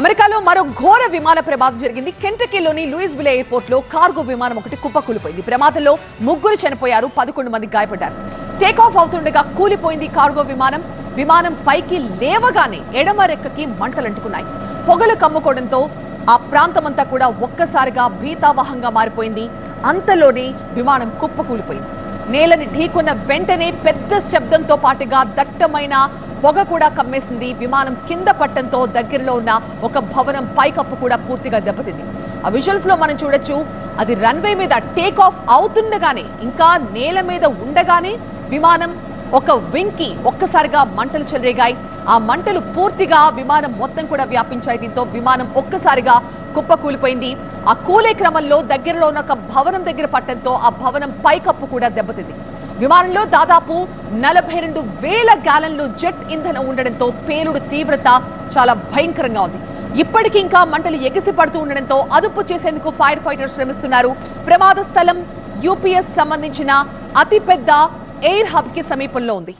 అమెరికాలో మరో ఘోర విమాన ప్రమాదం జరిగింది. కెంటకీలోని లూయిస్ విలే ఎయిర్పోర్ట్లో కార్గో విమానం ఒకటి కుప్పకూలిపోయింది. ప్రమాదంలో ముగ్గురు చనిపోయారు పదకొండు మంది గాయపడ్డారు. టేక్ ఆఫ్ అవుతుండగా కూలిపోయింది కార్గో విమానం. విమానం పైకి లేవగానే ఎడమ రెక్కకి మంటలంటుకున్నాయి. పొగలు కమ్ముకోవడంతో ఆ ప్రాంతమంతా కూడా ఒక్కసారిగా భీతావహంగా మారిపోయింది. అంతలోనే విమానం కుప్పకూలిపోయింది. నేలని ఢీకొన్న వెంటనే పెద్ద శబ్దంతో పాటుగా దట్టమైన పొగ కూడా కమ్మేసింది. విమానం కింద పట్టంతో దగ్గరలో ఉన్న ఒక భవనం పైకప్పు కూడా పూర్తిగా దెబ్బతింది. ఆ విజువల్స్లో మనం చూడొచ్చు అది రన్వే మీద టేక్ ఆఫ్ అవుతుండగానే ఇంకా నేల మీద ఉండగానే విమానం ఒక వింకి ఒక్కసారిగా మంటలు చెలరేగాయి. ఆ మంటలు పూర్తిగా విమానం మొత్తం కూడా వ్యాపించాయి. దీంతో విమానం ఒక్కసారిగా కుప్పకూలిపోయింది ఆ కూలే క్రమంలో దగ్గరలో ఉన్న ఒక భవనం దగ్గర పట్టడంతో ఆ భవనం పైకప్పు కూడా దెబ్బతింది. విమానంలో దాదాపు నలభై రెండు వేల గ్యాలన్లు జెట్ ఇంధనం ఉండడంతో పేలుడు తీవ్రత చాలా భయంకరంగా ఉంది. ఇప్పటికీ ఇంకా మంటలు ఎగిసి పడుతూ ఉండడంతో అదుపు చేసేందుకు ఫైర్ ఫైటర్స్ శ్రమిస్తున్నారు. ప్రమాద స్థలం యూపీఎస్ సంబంధించిన అతిపెద్ద ఎయిర్ హబ్కి సమీపంలో ఉంది.